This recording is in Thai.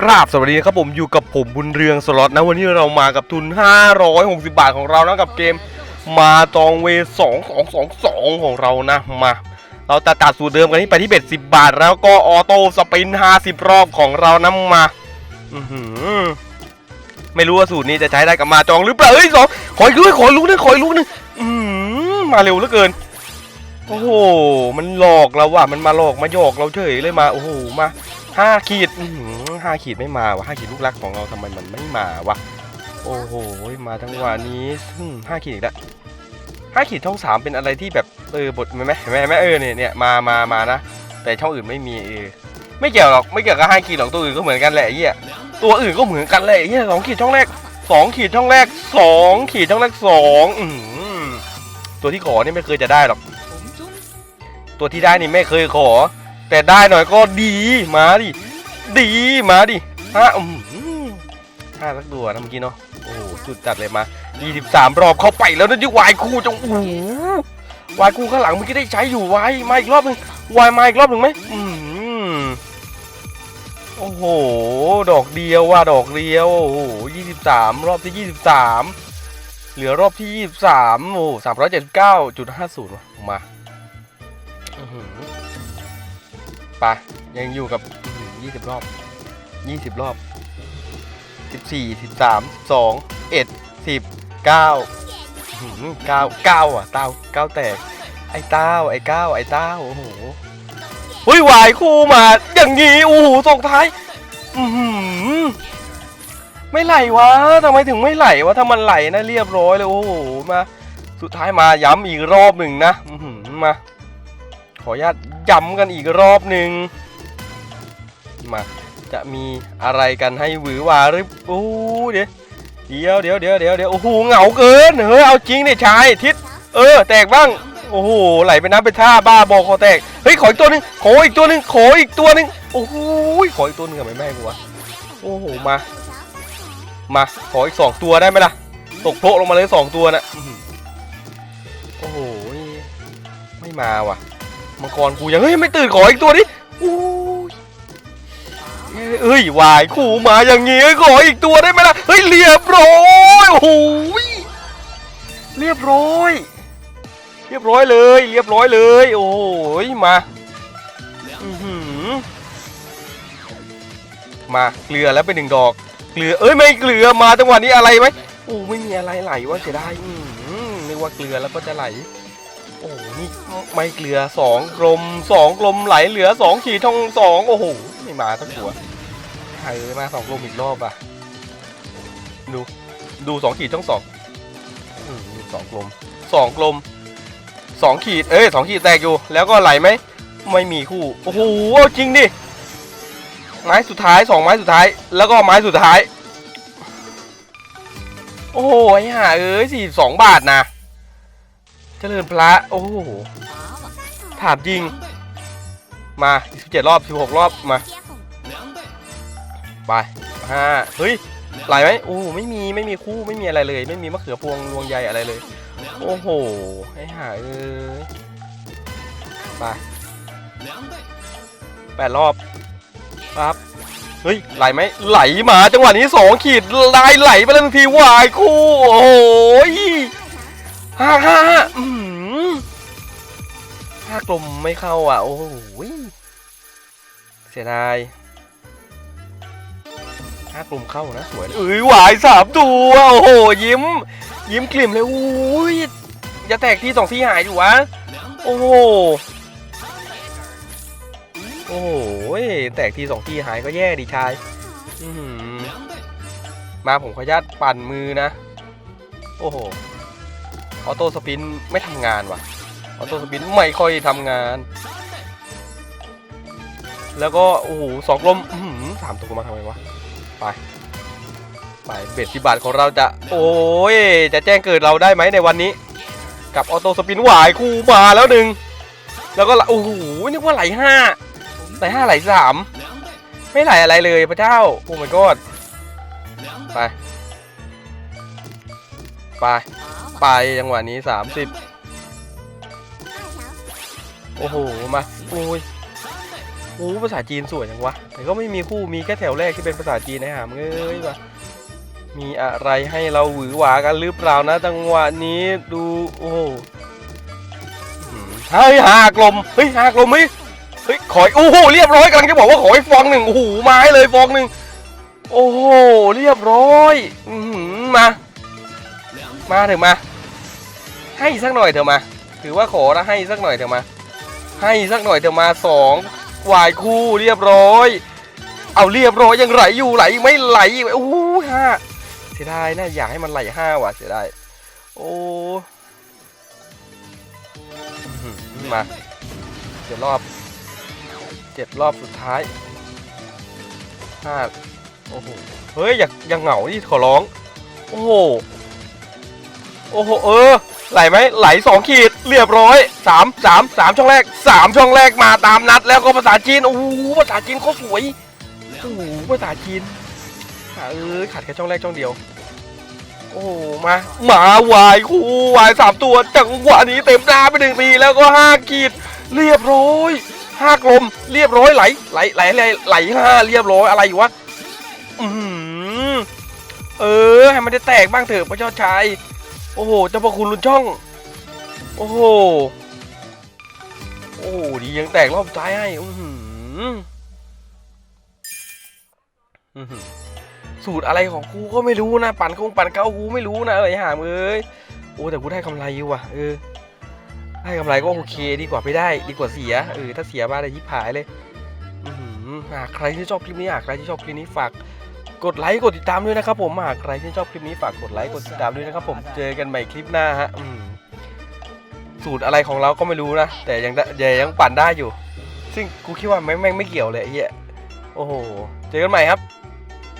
กราบสวัสดีครับผมอยู่กับผมบุญเรืองสล็อตนะวันนี้เรามากับทุน 560 บาทของเรานะกับเกมมาตองเว2 2 2 2ของเรานะมา เราตัดตัดสูตรเดิมกันที่ไปที่เบ็ด10บาท แล้วก็ออโต้สปิน50รอบของเรานะมาไม่รู้ว่าสูตรนี้จะใช้ได้กับมาจองหรือเปล่าเฮ้ยสองขออีกลูกขออีกลูกนึงขออีกลูกนึงมาเร็วเหลือเกิน โอ้โห มันหลอกเราว่ะมันมาหลอกมาหยอกเราเฉยเลยมาโอ้โหมาห้าขีดอื ห้าขีดไม่มาวะห้าขีดลูกรักของเราทำไมมันไม่มาวะโอ้โหมาทั้งวันนี้ห้าขีดอีกแล้วห้าขีดช่องสามเป็นอะไรที่แบบเออบทไหมเห็นไหมเห็นไหมเออเนี่ยเนี่ยมามามานะ แต่ช่องอื่นไม่มีเออไม่เกี่ยวหรอกไม่เกี่ยวกับห้าขีดหรอกตัวอื่นก็เหมือนกันแหละเหี้ยตัวอื่นก็เหมือนกันแหละไอ้เหี้ยสองขีดช่องแรกสองขีดช่องแรกสองขีดช่องแรกสองอืตัวที่ขอนี่ไม่เคยจะได้หรอก ตัวที่ได้นี่ไม่เคยขอ แต่ได้หน่อยก็ดีมาดิ ดีมาดิห้าอืมห้าสักตัวนะเมื่อกี้เนาะโอ้โหสุดจัดเลยมา23รอบเข้าไปแล้วนะที่วายคู่จังโอ้วายคู่ข้างหลังเมื่อกี้ได้ใช้อยู่วายมาอีกรอบหนึ่งวายมาอีกรอบหนึ่งไหมอืมโอ้โห ดอกเดียวว่ะดอกเดียว โอ้โห23รอบที่23เหลือรอบที่23โอ้สามร้อยเจ็ดสิบเก้าจุดห้าศูนย์มาอือหือไปยังอยู่กับ ยี่สิบรอบยี่สิบรอบสิบสี่สิบสามสองเอ็ดสิบเก้าเก้าเก้าอะเต้าเก้าแตก ไอ้เต้าไอ้เก้าไอ้เต้าโอ้โหเฮ้ยวายคู่มาอย่างงี้โอ้โหส่งท้ายอือหือไม่ไหลวะทำไมถึงไม่ไหลวะถ้ามันไหลนะเรียบร้อยเลยโอ้โหมาสุดท้ายมาย้ำอีกรอบหนึ่งนะมาขออนุญาตย้ำกันอีกรอบหนึ่ง มาจะมีอะไรกันให้หวือหวาหรือโอ้เดี๋ยวเดี๋ยวเดี๋ยวเดี๋ยวเดี๋ยวเดี๋ยวโอ้โหเหงาเกินเฮ้ยเอาจริงเนี่ยชายทิศเออ แตกบ้างโอ้โหไหลไปน้ำไปท่าบ้าบอคอแตกเฮ้ยขออีกตัวหนึงขออีกตัวหนึงขออีกตัวหนึงโอ้โหขออีกตัวหนึงกับแม่แม่กูวะโอ้โหมา มาขออีกสองตัวได้ไหมล่ะตกโพลงมาเลยสองตัวน่ะโอ้โหไม่มาว่ะมังกรกูยังเฮ้ยไม่ตื่นขออีกตัวดิ เอ้ยวายขู่มาอย่างงี้ขออีกตัวได้ไหมล่ะเฮ้ยเรียบร้อยโอ้โหเรียบร้อย เรียบร้อยเลย เรียบร้อยเลย โอ้ยมาอือหือมาเกลือแล้วเป็นหนึ่งดอกเกลือเอ้ยไม่เกลือมาจังหวะนี้อะไรไหมโอ้ไม่มีอะไรไหลวะเสียดายอื้อหือนึกว่าเกลือแล้วก็จะไหลโอ้นี่ไม่เกลือสองกลมสองกลมไหลเหลือสองขีดช่องสองโอ้โหไม่มาสักตัว ใครมาสองกลมอีกรอบอะ ดูดูสองขีดช่องสองอืมสองกลมสองกลมสองขีด เอ้ยสองขีดแตกอยู่ แล้วก็ไหลไหม ไม่มีคู่ โอ้โหจริงดิ ไม้สุดท้ายสองไม้สุดท้าย แล้วก็ไม้สุดท้าย โอ้โหไอ้ห่าเอ้ยสี่สองบาทนะเจริญพระ โอ้โหถามจริง มา17รอบ16รอบมา ไปห้าเฮ้ยไหลไหมโอ้ไม่มีไม่มีคู่ไม่มีอะไรเลย ไม่มีมะเขือพวงรวงใยอะไรเลย โอ้โหไอ้ห่าเอ้ยไปแปดรอบปั๊บเฮ้ยไหลไหมไหลมาจังหวะนี้สองขีดลายไหลไปแล้วทันทีวายคู่โอ้โหห้าห้าห้าอืมห้ากลมไม่เข้าอะโอ้โหเสียดาย ห้ากลมเข้านะสวยเอ้ยหวายสามตัวโอ้โหยิ้ม ยิ้มกลิ่มเลยอุ้ยจะแตกที่สองที่หายอยู่วะโอ้โหโอ้โหแตกทีสองทีหายก็แย่ดิชายมาผมขออนุญาตปั่นมือนะ โอ้โห ออโต้สปินไม่ทำงานว่ะ ออโต้สปินไม่ค่อยทำงาน แล้วก็ โอ้โหสองลมสามตัวมาทำไมวะ ไป ไปเบ็ดสิบาทของเราจะ โอ้ย จะแจ้งเกิดเราได้ไหมในวันนี้ กับออโต้สปินหวายคู่มาแล้วหนึ่ง แล้วก็โอ้โหนึกว่าไหลห้าไหลห้าไหลสามไม่ไหลอะไรเลยพระเจ้า โอ้ my god ไป ไป ไปจังหวะนี้30โอ้โห มา โอ้ย โอ้ภาษาจีนสวยจังวะ แต่ก็ไม่มีคู่มีแค่แถวแรกที่เป็นภาษาจีนนะหามเอ้ยวะมีอะไรให้เราหวือหวากันหรือเปล่านะจังหวะนี้ดูโอ้โหเฮ้ยหากลมเฮ้ยหากลมเฮ้ยเฮ้ยขอยโอ้โหเรียบร้อยกำลังจะบอกว่าขออีกฟองหนึ่งโอ้โหไม้เลยฟองหนึ่งโอ้โหเรียบร้อยอืมา มาเถอะมา ให้สักหน่อยเถอะมา ถือว่าขอแล้วให้สักหน่อยเถอะมา ให้สักหน่อยเถอะมาสอง วายคู่เรียบร้อย เอาเรียบร้อยยังไหลอยู่ไหลไม่ไหลโอ้โหห้าเสียดายนะอยากให้มันไหลห้าว่ะเสียดายโอ้หือมาเจ็ดรอบเจ็ดรอบสุดท้ายห้าโอ้โหเฮ้ยอยากอยังเหงาที่ขอร้อง โอ้โหโอ้โหเออไหลไหมไหลสองขีด เรียบร้อยสามสามสามช่องแรกสามช่องแรกมาตามนัด แล้วก็ภาษาจีนโอ้โหภาษาจีนเขาสวยโอ้โหภาษาจีนอะเออขาดแค่ช่องแรกช่องเดียว โอ้มาหมาวายคู่วายสามตัวจังหวะนี้เต็มหน้าไปหนึ่งทีแล้วก็ห้าขีดเรียบร้อยห้ากลม เรียบร้อยไหลไหลไหลไหลไหลห้าเรียบร้อยอะไรอยู่วะอือหือเออให้มันได้แตกบ้างเถอะพระเจ้าชายโอ้โหเจ้าพระคุณลุนช่อง โอ้โห โอ้ดียังแตกรอบซ้ายให้ อือหืออื้อหือสูตรอะไรของกูก็ไม่รู้นะ ปั่นคงปั่นเก้ากูไม่รู้นะไอ้ห่ามเอ้ย โอ้แต่กูได้กำไรอยู่ว่ะ เออ ได้กำไรก็โอเค ดีกว่าไม่ได้ ดีกว่าเสีย เออ ถ้าเสียบ้านได้ยิบหายเลยอือหือหากใครที่ชอบคลิปนี้หากใครที่ชอบคลิปนี้ฝากกดไลค์กดติดตามด้วยนะครับผมหากใครที่ชอบคลิปนี้ฝากกดไลค์กดติดตามด้วยนะครับผมเจอกันใหม่คลิปหน้าฮะ สูตรอะไรของเราก็ไม่รู้นะ แต่ยังได้ยังปั่นได้อยู่ ซึ่งกูคิดว่าไม่งแม่งไม่เกี่ยวเลยไอ้เหี้ยโอ้โห เจอกันใหม่ครับ